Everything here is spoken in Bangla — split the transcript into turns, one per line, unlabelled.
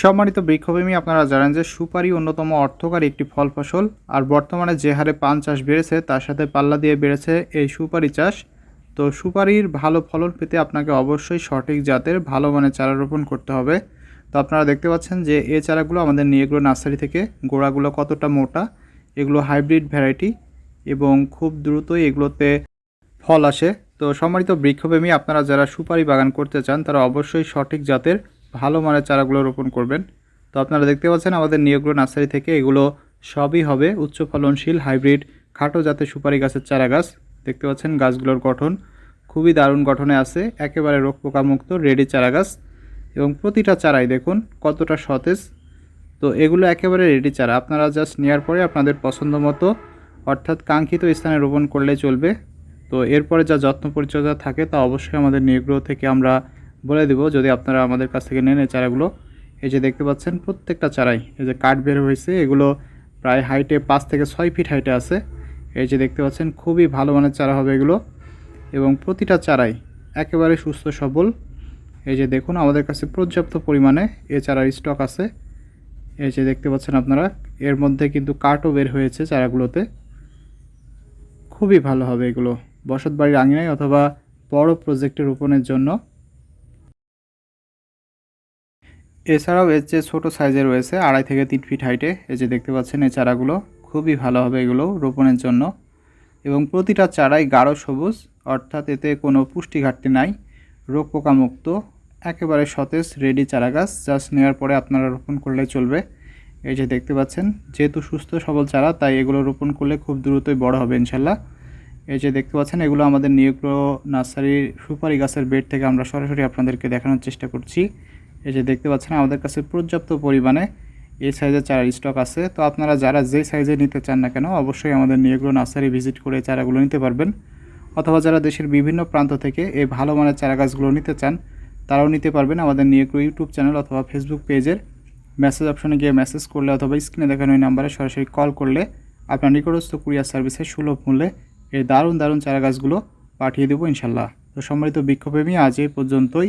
সম্মানিত বৃক্ষপ্রেমী আপনারা জানেন যে সুপারি অন্যতম অর্থকারী একটি ফল ফসল, আর বর্তমানে যে হারে পান চাষ বেড়েছে, তার সাথে পাল্লা দিয়ে বেড়েছে এই সুপারি চাষ। তো সুপারির ভালো ফলন পেতে আপনাকে অবশ্যই সঠিক জাতের ভালো মানের চারা রোপণ করতে হবে। তো আপনারা দেখতে পাচ্ছেন যে এই চারাগুলো আমাদের নিয়ে এগুলো নার্সারি থেকে, গোড়াগুলো কতটা মোটা, এগুলো হাইব্রিড ভ্যারাইটি, এবং খুব দ্রুতই এগুলোতে ফল আসে। তো সম্মানিত বৃক্ষপ্রেমী আপনারা যারা সুপারি বাগান করতে চান, তারা অবশ্যই সঠিক জাতের ভালো মানের চারাগুলো রোপণ করবেন। তো আপনারা দেখতে পাচ্ছেন আমাদের নিয়োগ্র নার্সারি থেকে এগুলো সবই হবে উচ্চ ফলনশীল হাইব্রিড খাটো জাতের সুপারি গাছের চারা গাছ। দেখতে পাচ্ছেন গাছগুলোর গঠন খুবই দারুণ গঠনে আছে, একেবারে রোগ পোকামুক্ত, রেডি চারা গাছ। এবং প্রতিটা চারাই দেখুন কতটা সতেজ। তো এগুলো একেবারে রেডি চারা। আপনারা জাস্ট নেওয়ার পরে আপনাদের পছন্দ মতো অর্থাৎ কাঙ্ক্ষিত স্থানে রোপণ করলে চলবে। তো এরপরে যা যত্ন পরিচর্যা থাকে তা অবশ্যই আমাদের নিগ্রহ থেকে আমরা বলে দেব যদি আপনারা আমাদের কাছ থেকে নেন এই চারাগুলো। এই যে দেখতে পাচ্ছেন প্রত্যেকটা চারাই। এই যে কাঠ বের হয়েছে, এগুলো প্রায় হাইটে পাঁচ থেকে ছয় ফিট হাইটে আছে। এই যে দেখতে পাচ্ছেন খুবই ভালো মানের চারা হবে এগুলো। এবং প্রতিটা চারাই একেবারে সুস্থ, সবল। এই যে দেখুন, আমাদের কাছে পর্যাপ্ত পরিমাণে এ চারার স্টক আছে। এই যে দেখতে পাচ্ছেন আপনারা, এর মধ্যে কিন্তু কাঠও বের হয়েছে চারাগুলোতে। খুবই ভালো হবে এগুলো। বসত বাড়ির আঙিনায় অথবা বড় প্রজেক্টে রোপণের জন্য। এছাড়াও এর যে ছোটো সাইজে রয়েছে আড়াই থেকে তিন ফিট হাইটে এই যে দেখতে পাচ্ছেন এই চারাগুলো খুবই ভালো হবে এগুলো রোপণের জন্য। এবং প্রতিটা চারাই গাঢ় সবুজ, অর্থাৎ এতে কোনো পুষ্টি ঘাটতি নাই। রোগ পোকামুক্ত, একেবারে সতেজ রেডি চারা গাছ জাস্ট নেওয়ার পরে আপনারা রোপণ করলেই চলবে। এই যে দেখতে পাচ্ছেন, যেহেতু সুস্থ সবল চারা, তাই এগুলো রোপণ করলে খুব দ্রুতই বড় হবে ইনশাল্লাহ। এই যে দেখতে পাচ্ছেন, এগুলো আমাদের নিয়োগ্র নার্সারির সুপারি গাছের বেড থেকে আমরা সরাসরি আপনাদেরকে দেখানোর চেষ্টা করছি। এই যে দেখতে পাচ্ছেন, আমাদের কাছে পর্যাপ্ত পরিমাণে এই সাইজের চারার স্টক আছে। তো আপনারা যারা যে সাইজে নিতে চান না কেন, অবশ্যই আমাদের নিয়োগ্র নার্সারি ভিজিট করে চারাগুলো নিতে পারবেন। অথবা যারা দেশের বিভিন্ন প্রান্ত থেকে এই ভালো মানের চারা গাছগুলো নিতে চান, তারাও নিতে পারবেন আমাদের নিয়োগ্র ইউটিউব চ্যানেল অথবা ফেসবুক পেজের মেসেজ অপশনে গিয়ে মেসেজ করলে অথবা স্ক্রিনে দেখানো এই নাম্বারে সরাসরি কল করলে আপনার নিকটস্থ কুরিয়ার সার্ভিসে সুলভ মূল্যে এই দারুণ দারুণ চারা গাছগুলো পাঠিয়ে দেবো ইনশাল্লাহ। তো সম্মানিত বৃক্ষপ্রেমী আজ এই পর্যন্তই।